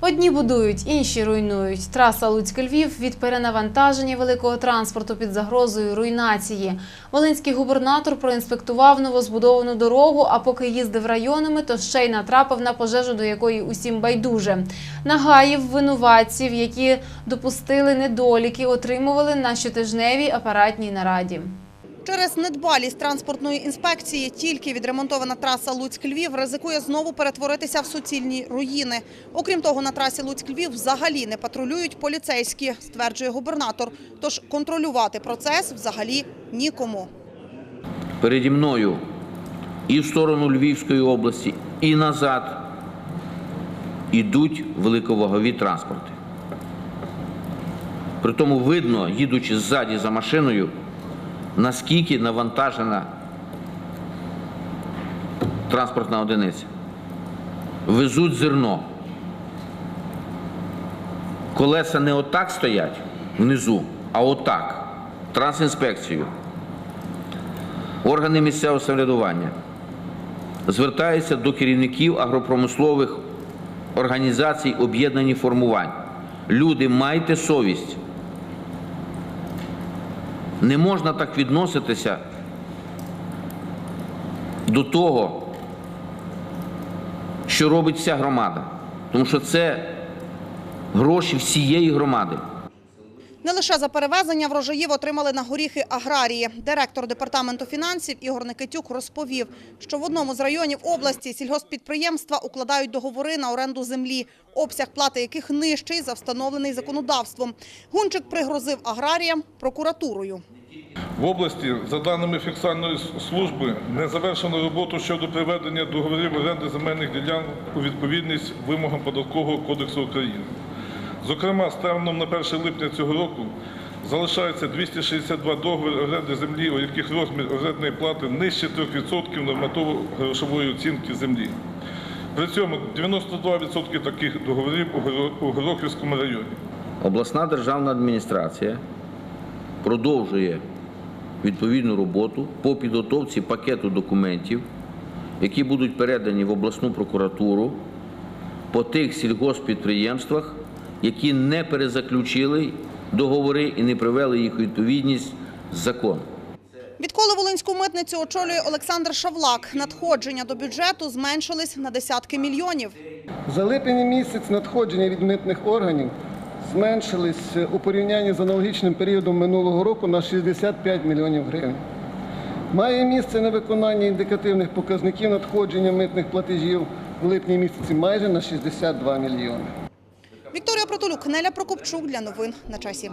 Одні будують, інші руйнують. Траса Луцьк-Львів від перенавантаження великого транспорту під загрозою руйнації. Волинський губернатор проінспектував новозбудовану дорогу, а поки їздив районами, то ще й натрапив на пожежу, до якої усім байдуже. Нагаїв винуватців, які допустили недоліки, отримували на щотижневій апаратній нараді. Через недбалість транспортної інспекції тільки відремонтована траса Луцьк-Львів ризикує знову перетворитися в суцільні руїни. Окрім того, на трасі Луцьк-Львів взагалі не патрулюють поліцейські, стверджує губернатор. Тож контролювати процес взагалі нікому. переді мною і в сторону Львівської області, і назад ідуть великовагові транспорти. Притому видно, їдучи ззаді за машиною, наскільки навантажена транспортна одиниця. Везуть зерно. Колеса не отак стоять внизу, а отак. Трансінспекцію органи місцевого самоврядування звертаються до керівників агропромислових організацій об'єднані формувань. Люди, майте совість. Не можна так відноситися до того, що робить вся громада. Тому що це гроші всієї громади. Не лише за перевезення врожаїв отримали на горіхи аграрії. Директор департаменту фінансів Ігор Никитюк розповів, що в одному з районів області сільгосппідприємства укладають договори на оренду землі, обсяг плати яких нижчий за встановлений законодавством. Гунчик пригрозив аграріям прокуратурою. В області, за даними фіксальної служби, не завершено роботу щодо приведення договорів оренди земельних ділянок у відповідність вимогам Податкового кодексу України. Зокрема, станом на 1 липня цього року залишається 262 договори оренди землі, у яких розмір орендної плати нижче 3% нормативно-грошової оцінки землі. При цьому 92% таких договорів у Горохівському районі. Обласна державна адміністрація продовжує відповідну роботу по підготовці пакету документів, які будуть передані в обласну прокуратуру по тих сільгосппідприємствах, які не перезаключили договори і не привели їх у відповідність з законом. Відколи Волинську митницю очолює Олександр Шавлак, надходження до бюджету зменшились на десятки мільйонів. За липень місяць надходження від митних органів зменшились у порівнянні з аналогічним періодом минулого року на 65 мільйонів гривень. Має місце невиконання індикативних показників надходження митних платежів в липні місяці майже на 62 мільйони. Вікторія Протолюк, Неля Прокопчук для новин на часі.